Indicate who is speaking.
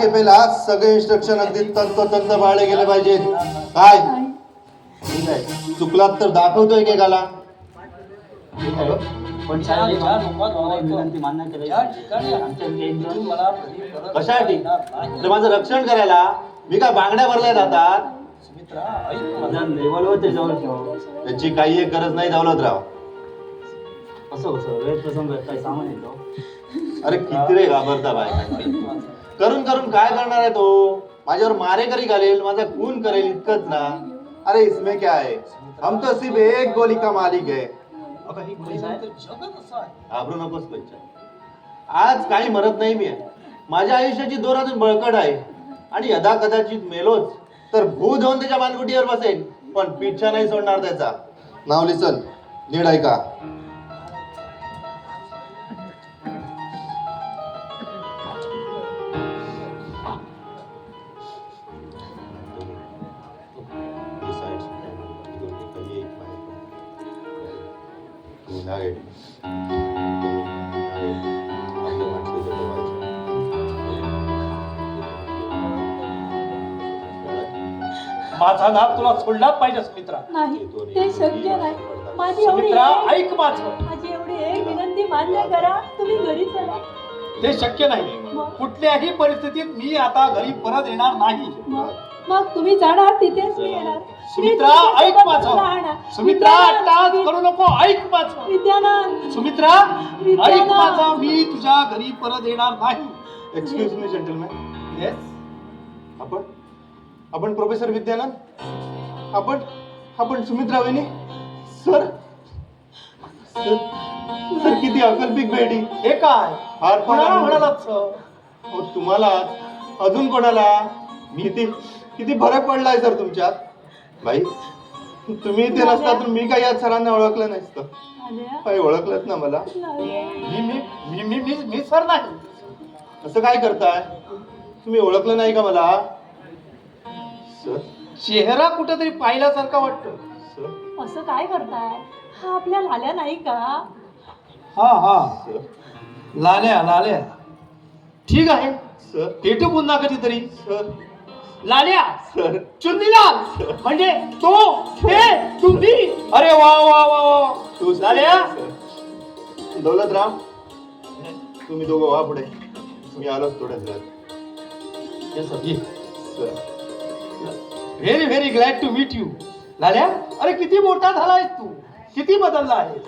Speaker 1: खेपेला सगळे इन्स्ट्रक्शन अगदी तंतोतंत पाळले गेले पाहिजेत. काय? ठीक आहे चुकलात तर एकेकाला
Speaker 2: गेमचं मला
Speaker 1: कशासाठी? तर माझं रक्षण करायला मी काय बांगड्या भरल्या जातात? त्याची काही एक गरज नाही दौलतराव
Speaker 2: असं कसं वेळ प्रसंग काही सामान येतो.
Speaker 1: अरे किती रे घाबरता बाय. करून करून काय करणार आहे तो? माझ्यावर मारेकरी घालेल माझा खून करेल इतकंच ना. अरे इसमें क्या है? हम तो सिर्फ एक गोली का मालिक है। घाबरू नकोस आज काही मरत नाही मी. माझ्या आयुष्याची दोर अजून बळकट आहे. आणि यदा कदाचित मेलोच तर भू धुवून त्याच्या मानगुटीवर बसेल पण पिच्छा नाही सोडणार त्याचा. नाव लिसन नीट ऐका.
Speaker 3: माझा नाद तुला सोडलाच पाहिजे सुमित्रा.
Speaker 4: नाही ते शक्य नाही. माझी एवढी
Speaker 3: सुमित्रा
Speaker 4: एक-
Speaker 3: ऐक माझं.
Speaker 4: माझी एवढी एक विनंती मान्य करा. तुम्ही घरी चला.
Speaker 3: ते शक्य नाही. कुठल्याही परिस्थितीत मी आता घरी परत येणार नाही.
Speaker 4: मग? मग तुम्ही जाणार तिथेच मी येणार.
Speaker 3: सुमित्रा
Speaker 4: मी
Speaker 3: ऐक
Speaker 4: तुमच्यासोबत
Speaker 3: माझं
Speaker 4: राहणार.
Speaker 3: सुमित्रा टाच करू नको. ऐक माझं.
Speaker 4: विद्यानाथ.
Speaker 3: सुमित्रा ऐक. माझा. मी तुझ्या घरी परत येणार नाही.
Speaker 1: एक्सक्यूज मी जेंटलमॅन
Speaker 3: येस
Speaker 1: आपण? आपण प्रोफेसर विद्यानंद आपण? आपण सुमित्रा वहिनी? सर सर सर किती अकल्पिक भेटी.
Speaker 3: हे काय?
Speaker 1: फार फार
Speaker 3: कोणाला. म्हणालात सर?
Speaker 1: अहो, तुम्हाला अजून कोणाला? मी किती किती फरक पडलाय सर तुमच्यात? बाई तुम्ही इथे नसता तर मी काही या सरांना ओळखलं नसतं. काही ओळखलंच ना मला.
Speaker 3: मी मी मी मी मी मी सर नाही.
Speaker 1: असं काय करताय? तुम्ही ओळखलं नाही का मला? सर?
Speaker 3: चेहरा कुठेतरी पाहिल्यासारखा वाटतो.
Speaker 1: सर?
Speaker 4: असं काय करताय? हा आपल्या लाल्या नाही का?
Speaker 3: हा हा.
Speaker 1: सर?
Speaker 3: लाल्या लाल्या. ठीक आहे.
Speaker 1: सर?
Speaker 3: भेटू पुन्हा कधीतरी.
Speaker 1: सर?
Speaker 3: लाल्या
Speaker 1: सर.
Speaker 3: चुंदीलाल म्हणजे तो हे तुम्ही अरे वा वा वा वा.
Speaker 1: तू
Speaker 3: लाल्या?
Speaker 1: दौलतराम तुम्ही दोघं व्हा पुढे. मी आलोच थोड्याच वेळात. Sir.
Speaker 3: Very very glad to meet you Lalya अरे किती मोठा झालाय तू. किती बदलला आहे